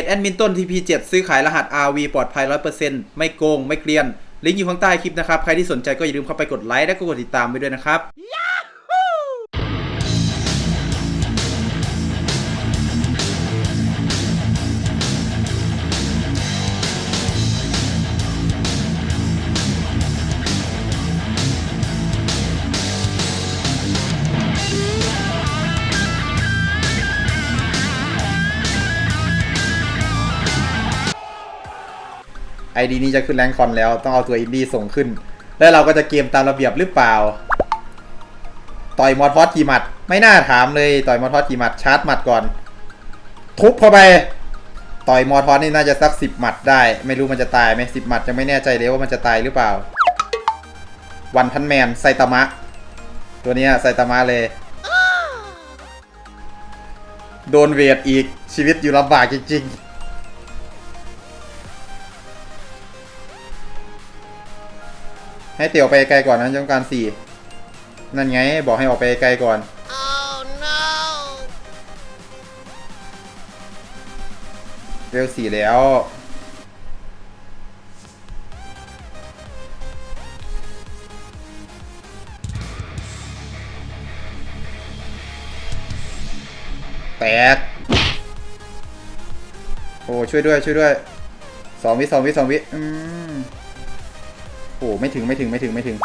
จแอดมินต้น TP7 ซื้อขายรหัส RV ปลอดภัย 100%ไม่โกง ไม่เกลียน ลิงก์อยู่ข้างใต้คลิปนะครับ ใครที่สนใจก็อย่าลืมเข้าไปกดไลค์และก็กดติดตามไปด้วยนะครับ ไอดีนี้จะขึ้นแรงคอนแล้วต้องเอาตัวอินดี้ส่งขึ้น แล้วเราก็จะเกมตามระเบียบหรือเปล่า ต่อยมอทอสกี่หมัด ไม่น่าถามเลยต่อยมอทอสกี่หมัดชาร์จหมัดก่อน ทุบเข้าไป ต่อยมอทอสนี่น่าจะสักสิบหมัดได้ ไม่รู้มันจะตายไหมสิบหมัดจะไม่แน่ใจเลยว่ามันจะตายหรือเปล่า วันพันแมนไซตามะ ตัวนี้ไซตามะเลยโดนเวทอีกชีวิตอยู่ลำบากจริงๆ ให้เตี่ยวไปไกลก่อนนะต้องการสี่นั่นไงบอกให้ออกไปไกลก่อน Oh no! เวลสี่แล้วแตกโอ้ช่วยด้วยช่วยด้วยสองวิสองวิสองวิอืม โอ้ไม่ถึงไม่ถึงไม่ถึงไม่ถึง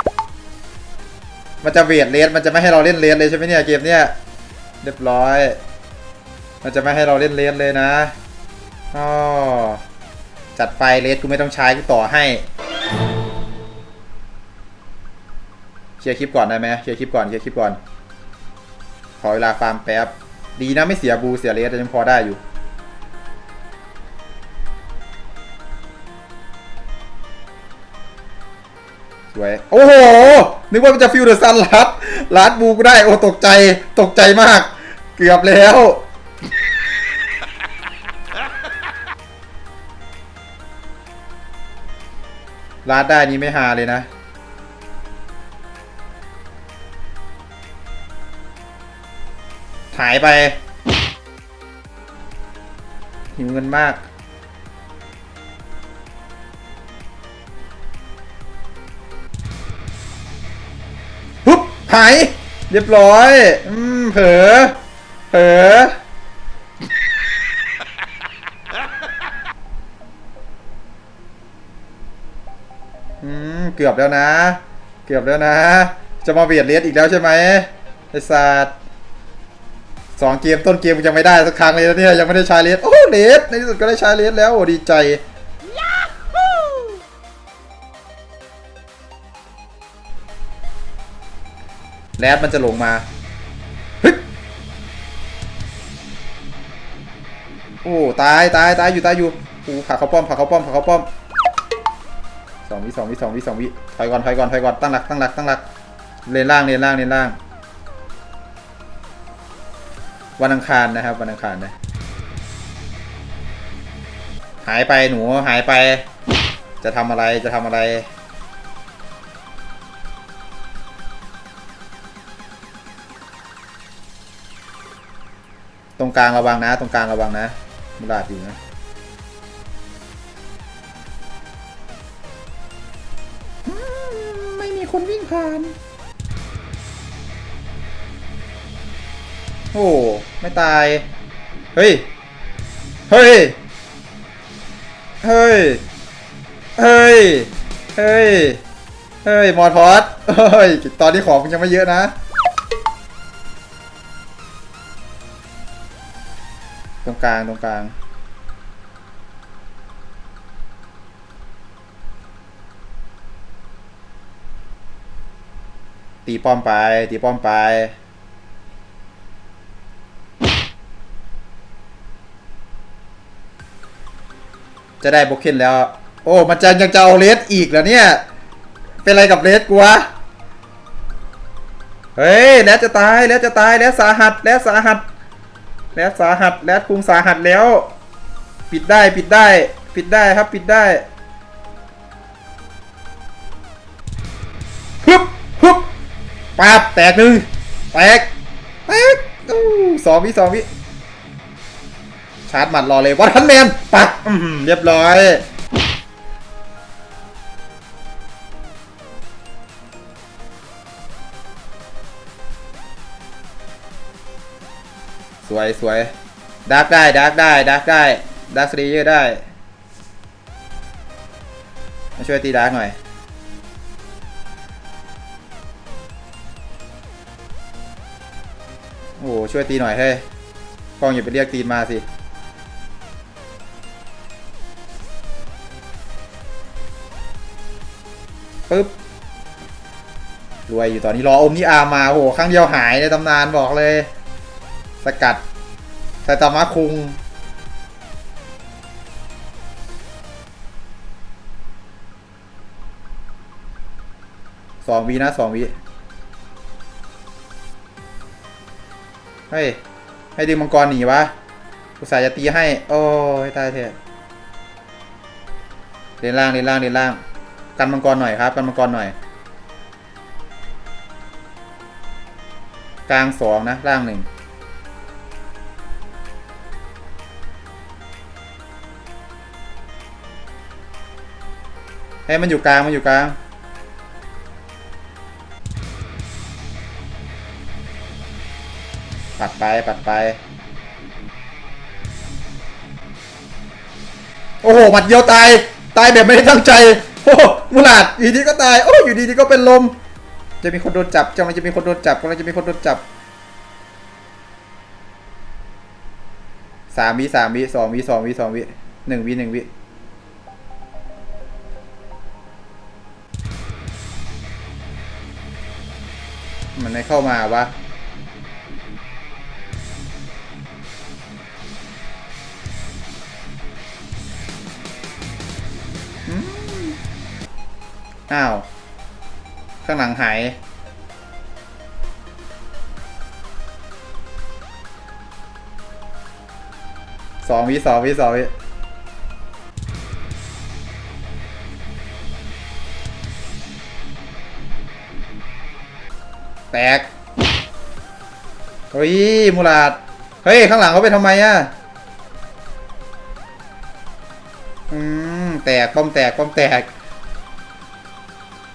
มันจะเวทเลสมันจะไม่ให้เราเล่นเลสเลยใช่ไหมเนี่ยเกมเนี้ยเรียบร้อย มันจะไม่ให้เราเล่นเลสเลยนะอ๋อจัดไปเลสกูไม่ต้องใช้กูต่อให้เคลียร์คลิปก่อนได้ไหมเคลียร์คลิปก่อนเคลียร์คลิปก่อน ขอเวลาฟาร์มแป๊บ ดีนะไม่เสียบูเสียเลสยังพอได้อยู่ สวยโอ้โห นึกว่ามันจะฟิวเดอร์ซันลัดลัดบูก็ได้ โอ้ตกใจตกใจมาก เกือบแล้ว ลาดได้นี้ไม่ฮาเลยนะ หายไป หิวเงินมาก หาย เรียบร้อย อืม เผลอ เผลอ อืม เกือบแล้วนะ เกือบแล้วนะ จะมาเบียดเลสอีกแล้วใช่ไหมไอ้สัตว์สองเกมต้นเกมยังไม่ได้สักครั้งเลยนะเนี่ยยังไม่ได้ใช้เลสโอ้เลสในที่สุดก็ได้ใช้เลสแล้วโอ้ดีใจ แรดมันจะลงมาโอ้ตายตายตายอยู่ตายอยู่โอ้ผักเขาป้อมผลักเขาป้อมผลักเขาป้อมสองวิสองวิสองวิสองวิถอยก่อนถอยก่อนถอยก่อนตั้งหลักตั้งหลักตั้งหลักเลนล่างเลนล่างเลนล่าง วันอังคารนะครับ วันอังคารนะหายไปหนูหายไป จะทำอะไรจะทำอะไร กลางระวังนะ ตรงกลางระวังนะมุลาดอยู่นะไม่มีคนวิ่งผ่าน โอ้ ไม่ตาย เฮ้ย เฮ้ย เฮ้ย เฮ้ย เฮ้ย เฮ้ย มอร์ทอสเฮ้ย ตอนนี้ของมันยังไม่เยอะนะ ตรงกลางตรงกลางตีป้อมไป ตีป้อมไป จะได้บล็อกเคนแล้ว โอ้ มันจะยังจะเอาเลสอีกเหรอเนี่ย เป็นไรกับเลสกูวะ เฮ้ย แล้วจะตาย แล้วจะตาย แล้วสาหัส แล้วสาหัส แลดสาหัสแลดคุงสาหัสแล้ว ปิดได้ปิดได้ ปิดได้ครับปิดได้ฮึบฮึบปาบแตกหนึ่งแตกแตกอู้สองวิสองวิชาร์จหมัดรอเลยวัดทันแมนปักเรียบร้อย วยสวยดาร์กได้ดาร์กได้ดาร์กได้ดาร์กสตีเยอร์ได้มาช่วยตีดาร์กหน่อยโอ้โหช่วยตีหน่อยเฮ้ยกองอย่าไปเรียกตีนมาสิปึ๊บรวยอยู่ตอนนี้รออมนี่อามาโอ้โหครั้งเดียวหายในตำนานบอกเลย สกัดไซตามะคุง สองวินะสองวิเฮ้ย ให้ดึงมังกรหนีวะอุตส่าห์จะตีให้ โอ้ยตายเถอะเดินล่างเดินล่างเดินล่าง กันมังกรหน่อยครับ กันมังกรหน่อย กลางสองนะ ล่างหนึ่ง ให้มันอยู่กลางมันอยู่กลางปัดไปปัดไป โอ้โหหมัดเดียวตาย ตายแบบไม่ได้ตั้งใจ โอ้โหมุลาดอยู่ดีก็ตาย โอ้อยู่ดีๆก็เป็นลม จะมีคนโดนจับจะมันจะมีคนโดนจับกำลังจะมีคนโดนจับสามวิสามวิสองวิสองวิสองวิหนึ่งวิหนึ่งวิ มันไม่เข้ามาวะอ้าว ข้างหลังหาย สองวิสองวิสองวิ ตกเฮ้ยมูลาดเฮ้ย ข้างหลังเขาไปทำไมอะอืมแตกป้อมแตกป้อมแตก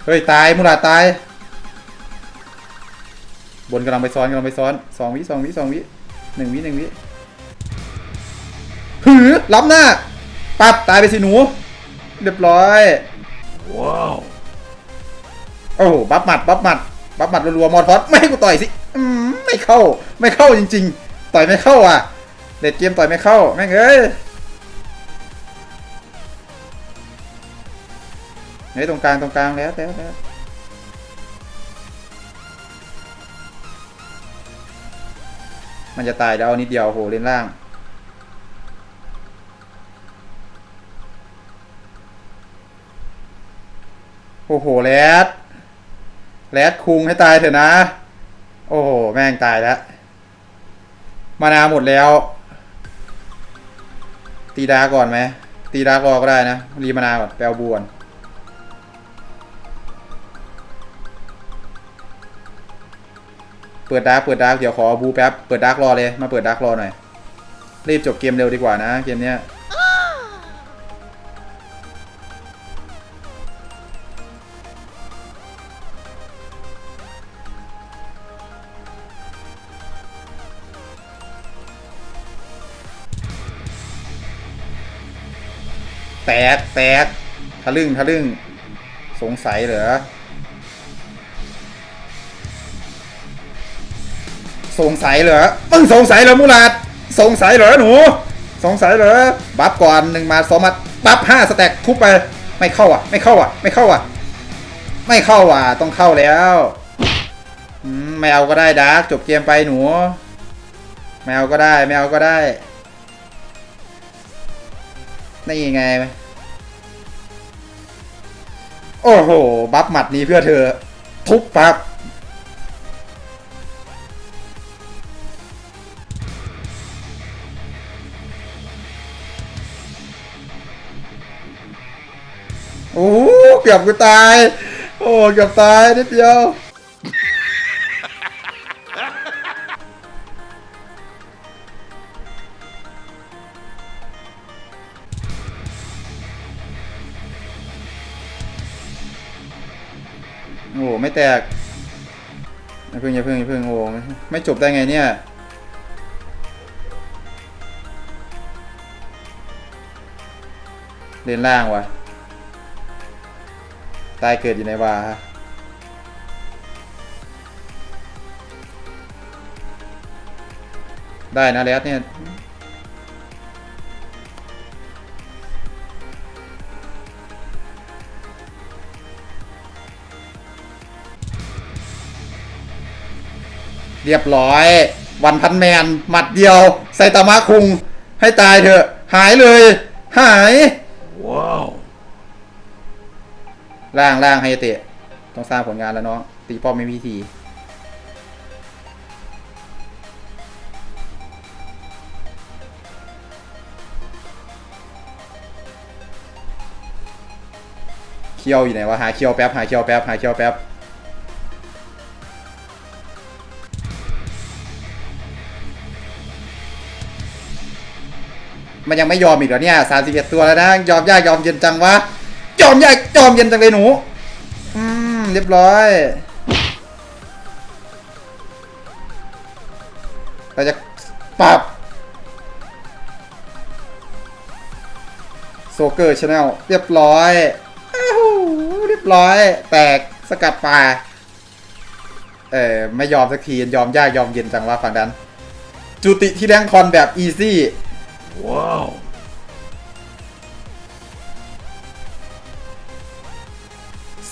เฮ้ย ตายมูลาดตาย บนกำลังไปซ้อนกำลังไปซ้อนสองวิสองวิสองวิหนึ่งวิหนึ่งวิหือล้ำหน้าปั๊บตายไปสิหนู เรียบร้อย ว้าว โอ้โหบัฟหมัดบัฟหมัด บัฟหมัดรัวๆมอดฟอสไม่ให้กูต่อยสิไม่เข้าไม่เข้าจริง ๆ ต่อยไม่เข้าอะเด็ดเกมต่อยไม่เข้าแม่งเอ้ยเฮ้ยตรงกลางตรงกลางแล้วแล้วแล้วมันจะตายแล้วเอนิดเดียวโอ้โหเล่นล่างโอ้โหแรด แรดคุงให้ตายเถอะนะ โอ้โห แม่งตายแล้ว มานาหมดแล้ว ตีดาก่อนไหม ตีดารอก็ได้นะ รีมานาก่อนแปลบวนเปิดดาร์กเปิดดาร์กเดี๋ยวขอบูแป๊บ เปิดดาร์กรอเลย มาเปิดดาร์กรอหน่อย รีบจบเกมเร็วดีกว่านะ เกมเนี้ย แตกแตกทะลึ่งทะลึ่ง สงสัยเหรอ สงสัยเหรอ มึงสงสัยเหรอมูลาดสงสัยเหรอหนู สงสัยเหรอ บัฟก่อนหนึ่งมาสองมาบัฟห้าสแต็กทุบไป ไม่เข้าอะ ไม่เข้าอะ ไม่เข้าอะ ไม่เข้าอะ ต้องเข้าแล้วอืมไม่เอาก็ได้ดาร์กจบเกมไปหนูไม่เอาก็ได้ไม่เอาก็ได้นี่ไง โอ้โห บัฟหมัดนี้เพื่อเธอ ทุบปั๊บโอ้เกือบกูตาย โอ้เกือบตายนิดเดียว อ้โหไม่แตกอย่าเพิ่งอย่าพิ่งอย่าพิ่งโอ้โหไม่จบได้ไงเนี่ยเล่นล่างวะตายเกิดอยู่ในวาฮะได้นะแรดเนี่ย เรียบร้อย วันพันแมน หมัดเดียว ไซตามะคุง ให้ตายเถอะ หายเลย หาย Wow. ล่างล่างไฮเตะ ต้องสร้างผลงานแล้วเนาะตีป้อมไม่มีทีเคียวอยู่ไหนวะหาเคียวแป๊บหาเคียวแป๊บหาเคียวแป๊บ มันยังไม่ยอมอีกเหรอเนี่ยสามสิบเอ็ดตัวแล้วนะ ยอมยากยอมเย็นจังวะ ยอมยากยอมเย็นจังเลยหนู อืม เรียบร้อย เราจะปรับโซเกอร์ชาแนลเรียบร้อยเรียบร้อย แตกสกัดป่า เออไม่ยอมสักที ยอมยากยอมเย็นจังว่าฝั่งนั้น จุติที่แรงคอนแบบอีซี่ Wow.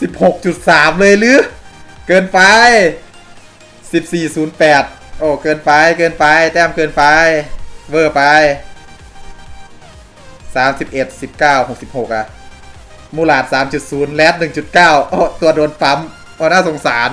สิบหกจุดสามเลยหรือ เกินไปสิบสี่ศูนย์แปดโอ้ เกินไป เกินไป แต้มเกินไป เวอร์ไปสามสิบเอ็ดสิบเก้าหกสิบหกอะมูลาดสามจุดศูนย์แรดหนึ่งจุดเก้าโอ้ ตัวโดนปั๊ม โอ้ น่าสงสาร